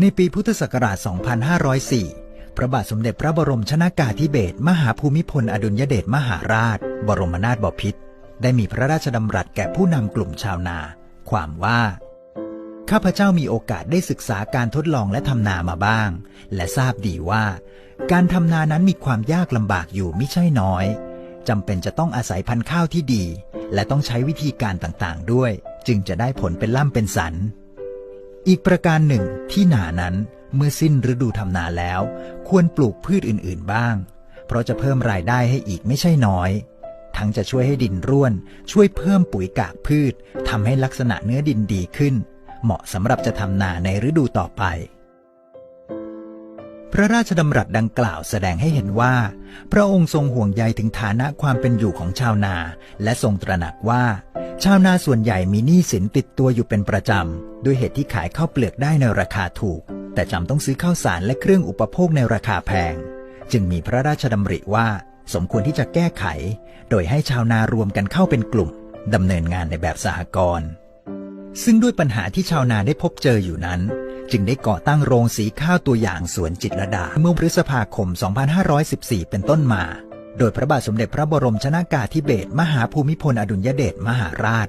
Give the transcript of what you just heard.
ในปีพุทธศักราช 2504 พระบาทสมเด็จพระบรมชนากาธิเบศรมหาภูมิพลอดุลยเดชมหาราช บรมนาถบพิตรได้มีพระราชดำรัสแก่ผู้นำกลุ่มชาวนา ความว่า ข้าพเจ้ามีโอกาสได้ศึกษาการทดลองและทำนามาบ้าง และทราบดีว่า การทำนานั้นมีความยากลำบากอยู่ไม่ใช่น้อยจำเป็นจะต้องอาศัยพันธุ์ข้าวที่ดี และต้องใช้วิธีการต่างๆ ด้วย จึงจะได้ผลเป็นล่ำเป็นสัน อีกประการหนึ่งที่นานั้นเมื่อสิ้นฤดูทำนาแล้ว ควรปลูกพืชอื่นๆบ้าง เพราะจะเพิ่มรายได้ให้อีกไม่ใช่น้อย ทั้งจะช่วยให้ดินร่วน ช่วยเพิ่มปุ๋ยกากพืชทำให้ลักษณะเนื้อดินดีขึ้น เหมาะสำหรับจะทำนาในฤดูต่อไป พระราชดำรัสดังกล่าวแสดงให้เห็นว่า พระองค์ทรงห่วงใยถึงฐานะความเป็นอยู่ของชาวนา และทรงตระหนักว่า ชาวนาส่วนใหญ่มีหนี้สินติดตัวอยู่เป็นประจำ ด้วยเหตุที่ขายข้าวเปลือกได้ในราคาถูก แต่จำต้องซื้อข้าวสารและเครื่องอุปโภคในราคาแพง จึงมีพระราชดำริว่าสมควรที่จะแก้ไข โดยให้ชาวนารวมกันเข้าเป็นกลุ่มดำเนินงานในแบบสหกรณ์ซึ่งด้วยปัญหาที่ชาวนาได้พบเจออยู่นั้น จึงได้ก่อตั้งโรงสีข้าวตัวอย่างสวนจิตรดา เมื่อพฤษภาคม 2514 เป็นต้นมา โดยพระบาทสมเด็จพระบรมชนากาธิเบศรมหาภูมิพลอดุลยเดชมหาราช